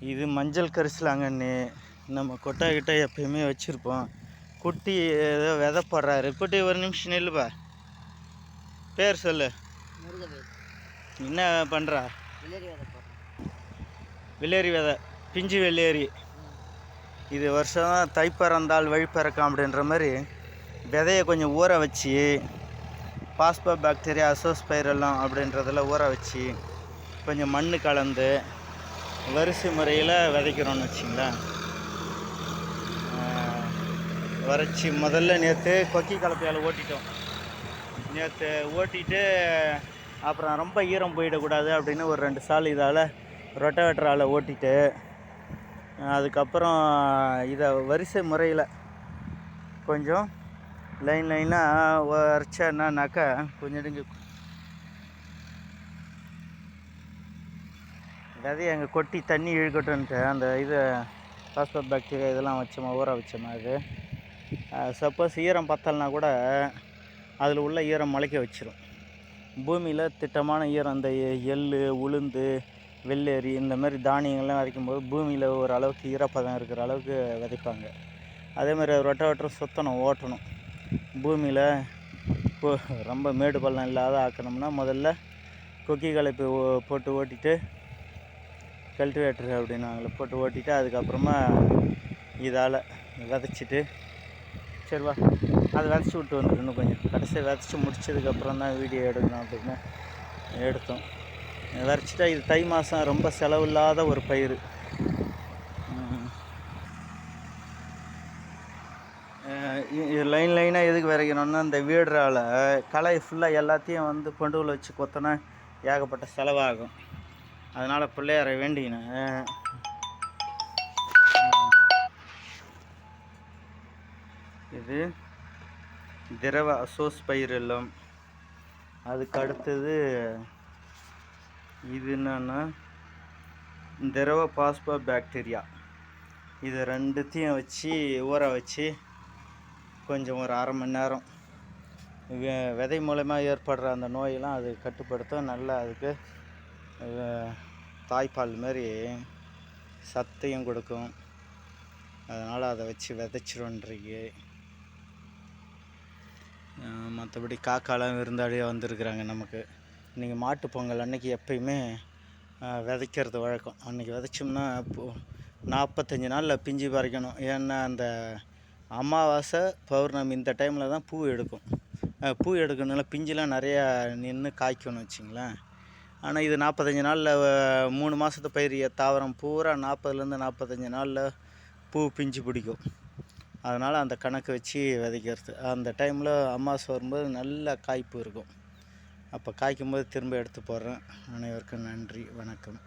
இது மஞ்சள் கரிசலாங்கண்ணி. நம்ம கொட்டை கிட்ட எப்பயுமே வச்சுருப்போம். குட்டி ஏதோ விதை போடுறாரு. குட்டி ஒரு நிமிஷம் நில்லுப்பா. பேர் சொல்லு. என்ன பண்ணுறா வெள்ளரி விதை போடுறேன். வெள்ளேரி விதை. பிஞ்சு வெள்ளேரி. இது வருஷம் தை பிறந்தால் வழி பிறக்கும் அப்படின்ற மாதிரி விதையை கொஞ்சம் ஊற வச்சு பாஸ்போ பாக்டீரியா அசோஸ்பைரலம் அப்படின்றதில் ஊற வச்சு கொஞ்சம் மண் கலந்து வரிசை முறையில் விதைக்கிறோன்னு வச்சிங்களேன். வறட்சி முதல்ல நேற்று கொக்கி கலப்பையால் ஓட்டிட்டோம். நேற்று ஓட்டிட்டு அப்புறம் ரொம்ப ஈரம் போயிடக்கூடாது அப்படின்னு ஒரு ரெண்டு சால் இதால் ரொட்டவேட்டரால் ஓட்டிட்டு அதுக்கப்புறம் இதை வரிசை முறையில் கொஞ்சம் லைன் லைனாக வரைச்சா என்னன்னாக்கா கொஞ்சம் விதையை அங்கே கொட்டி தண்ணி இழுக்கட்டுன்ட்டு அந்த இது பாஸ்போர்ட் பாக்டீரியா இதெல்லாம் வச்சோமா ஊற வச்சோமா அது. சப்போஸ் ஈரம் பத்தலைனா கூட அதில் உள்ள ஈரம் முளைக்க வச்சிரும். பூமியில் திட்டமான ஈரம் இந்த எ- உளுந்து வெள்ளேரி இந்த மாதிரி தானியங்கள்லாம் விதைக்கும்போது பூமியில் ஒரு அளவுக்கு ஈரப்பதம் இருக்கிற அளவுக்கு விதைப்பாங்க. அதே மாதிரி ரொட்டவேட்டர் சுத்தணும் ஓட்டணும். பூமியில் ரொம்ப மேடு பள்ளம் இல்லாத ஆக்கணும்னா முதல்ல கொக்கி கலப்பை போட்டு ஓட்டிட்டு கல்டிவேட்டர் அப்படின்னு போட்டு ஓட்டிட்டு அதுக்கப்புறமா இதால் விதைச்சிட்டு சரி வா. அதை விதைச்சி விட்டு வந்துட்டு இன்னும் கொஞ்சம். கடைசியாக விதைச்சி முடிச்சதுக்கப்புறம் தான் வீடியோ எடுக்கணும் அப்படின்னு எடுத்தோம். விதைச்சிட்டா இது தை மாதம் ரொம்ப செலவில்லாத ஒரு பயிர் இது லைன் லைனாக எதுக்கு விதைக்கணும்னா இந்த வீடுறால களை ஃபுல்லாக எல்லாத்தையும் வந்து பண்டுவில் வச்சு கொத்தனா ஏகப்பட்ட செலவாகும். அதனால் பிள்ளையாரை வேண்டிக்கினேன் இது திரவ அசோஸ் பயிரெல்லாம் அதுக்கு அடுத்தது இது என்னென்னா திரவ பாஸ்போ பாக்டீரியா. இது ரெண்டுத்தையும் வச்சு ஊற வச்சு கொஞ்சம் ஒரு அரை மணி நேரம். வெ- விதை மூலமாக ஏற்படுற அந்த நோயெல்லாம் அது கட்டுப்படுத்தும். நல்லா அதுக்கு தாய்ப்பால் மாதிரி சத்தையும் கொடுக்கும். அதனால் அதை வச்சு விதைச்சிருன்றீங்க மற்றபடி காக்காலாம் விருந்தாளியாக வந்திருக்கிறாங்க நமக்கு. இன்றைக்கி மாட்டு பொங்கல் அன்னைக்கு எப்பயுமே விதைக்கிறது வழக்கம். அன்றைக்கி விதைச்சோம்னா இப்போ நாற்பத்தஞ்சு நாளில் பிஞ்சு பறிக்கணும். ஏன்னா அந்த அமாவாசை பௌர்ணமி இந்த டைமில் தான் பூ எடுக்கும். பூ எடுக்கணும்ல பிஞ்சுலாம் நிறையா நின்று காய்க்கணும் வச்சிங்களேன். ஆனால் இது நாற்பத்தஞ்சு நாளில் மூணு மாதத்து பயிர் தாவரம் பூரா நாற்பதுலேருந்து நாற்பத்தஞ்சு நாளில் பூ பிஞ்சு பிடிக்கும். அதனால் அந்த கணக்கு வச்சு விதைக்கிறது. அந்த டைமில் அமாவாசை வரும்போது நல்ல காய்ப்பு இருக்கும். அப்போ காய்க்கும் போது திரும்ப எடுத்து போடுறேன். அனைவருக்கும் நன்றி. வணக்கம்.